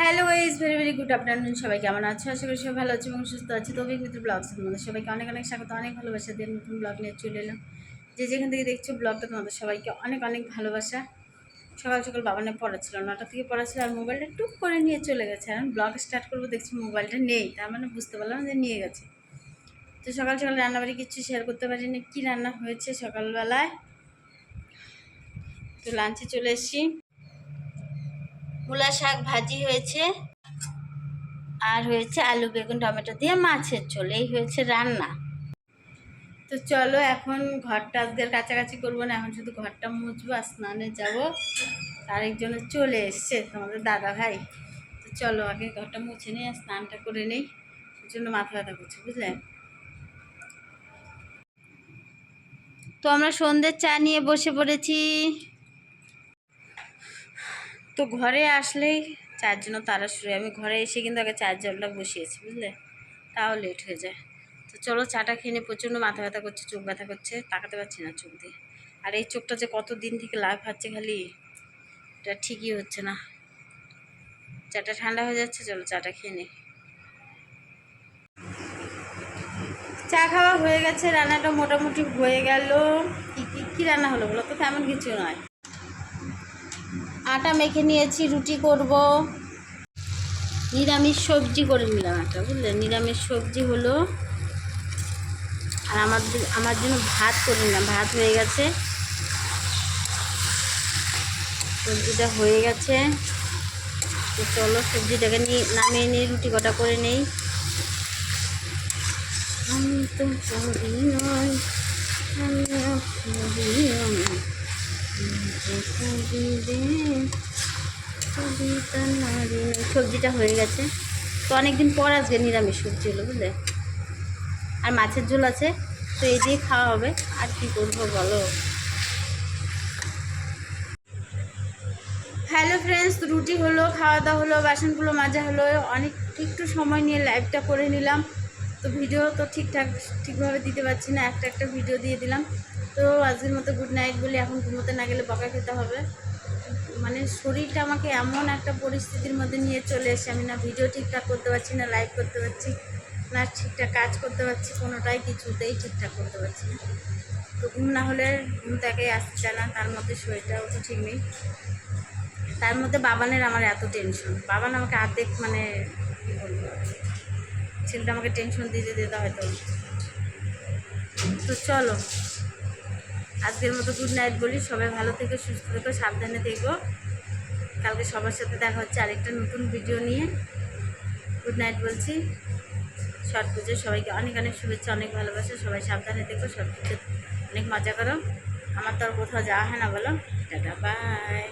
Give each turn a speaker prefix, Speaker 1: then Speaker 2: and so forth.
Speaker 1: Hello is very very good afternoon সবাই কেমন আছো? আশা করি সবাই ভালো আছে এবং সুস্থ আছে। তো অভিজ্ঞতা ব্লগ তোমাদের সবাইকে অনেক অনেক স্বাগত, অনেক ভালোবাসা দিয়ে নতুন ব্লগ নিয়ে চলে এলাম। যে যেখান থেকে দেখছ ব্লগটা তোমাদের সবাইকে অনেক অনেক ভালোবাসা। সকাল সকাল বাবানে পড়া ছিল নটা থেকে পড়া ছিল আর মোবাইলটা টুক করে নিয়ে চলে গেছে। এখন ব্লগ স্টার্ট করব, দেখছি মোবাইলটা নেই। তার মানে বুঝতে পারলাম যে নিয়ে গেছে। তো সকাল সকাল রান্নাবাড়ি কিছু শেয়ার করতে পারিনি। কী রান্না হয়েছে সকালবেলায়? তো লাঞ্চে চলে এসেছি। মূলা শাক ভাজি হয়েছে, আর হয়েছে আলু, বেগুন, টমেটো দিয়ে মাছের ঝোল, এই হয়েছে রান্না। তো চলো এখন ঘরটা আজকের কাছাকাছি করব না, এখন শুধু ঘরটা মুছবো আর স্নানে যাব। আরেকজনের চলে এসছে, তোমাদের দাদা ভাই। তো চলো আগে ঘরটা মুছে নিই আর স্নানটা করে নেই, ওর জন্য মাথা ব্যথা করছে, বুঝলে? তো আমরা সন্ধ্যের চা নিয়ে বসে পড়েছি। তো ঘরে আসলেই চার জন্য তারা শুরু। আমি ঘরে এসে কিন্তু আগে চার জলটা বসিয়েছি, বুঝলে? তাও লেট হয়ে যায়। তো চলো চাটা খেয়ে নিয়ে প্রচণ্ড মাথা ব্যথা করছে, চোখ ব্যথা করছে, তাকাতে পারছি না চোখ দিয়ে। আর এই চোখটা যে কত দিন থেকে লাভ খাচ্ছে খালি, এটা ঠিকই হচ্ছে না। চাটা ঠান্ডা হয়ে যাচ্ছে, চলো চাটা খেয়ে নিই। চা খাওয়া হয়ে গেছে, রান্নাটা মোটামুটি হয়ে গেল। কি, কী রান্না হলো বলো তো? তেমন কিছু নয়। আটা মেখে নিয়েছি, রুটি করব। নিরামিষ সবজি করে নিলাম একটা, বুঝলে? নিরামিষ সবজি হলো, আর আমার আমার জন্য ভাত করে নিলাম। ভাত হয়ে গেছে। সবজিটা হয়ে গেছে। তো চলো সবজিটাকে নিয়ে নামিয়ে নিয়ে রুটি কটা করে নেই। আমি তো আমি সবজিটা হয়ে গেছে। তো অনেকদিন পর আজকে নিরামিষ সবজি হলো, বুঝলে? আর মাছের ঝোল আছে, তো এই দিয়ে খাওয়া হবে। আর কি করব বলো? হ্যালো ফ্রেন্ডস রুটি হলো খাওয়া দাওয়া হলো, বাসনগুলো মাজা হলো। অনেক একটু সময় নিয়ে লাইভটা করে নিলাম। তো ভিডিও তো ঠিকঠাক, ঠিকভাবে দিতে পারছি না। একটা একটা ভিডিও দিয়ে দিলাম। তো আজকের মতো গুড নাইট বলে এখন ঘুমোতে না গেলে বকা খেতে হবে। মানে শরীরটা আমাকে এমন একটা পরিস্থিতির মধ্যে নিয়ে চলে এসে আমি না ভিডিও ঠিকঠাক করতে পারছি না লাইভ করতে পারছি না, ঠিকঠাক কাজ করতে পারছি, কোনোটাই কিছুতেই ঠিকঠাক করতে পারছি না। তো ঘুম না হলে ঘুম তাকে আসছে না, তার মধ্যে শরীরটাও তো ঠিক নেই। তার মধ্যে বাবানের আমার এত টেনশন বাবান আমাকে আর্ধেক মানে কী বলব, ছেলেটা আমাকে টেনশন দিতে দিতে হয়তো তো চলো। আজকের মতো গুড নাইট বলি। সবাই ভালো থেকো, সুস্থ থেকো, সাবধানে থেকো। কালকে সবার সাথে দেখা হচ্ছে আরেকটা নতুন ভিডিও নিয়ে। গুড নাইট বলছি। ছট পুজো, সবাইকে অনেক অনেক শুভেচ্ছা, অনেক ভালোবাসা। সবাই সাবধানে থেকো ছট পুজো অনেক মজা করো। আমার তো আর কোথাও যাওয়া হয় না বলো। Tata bye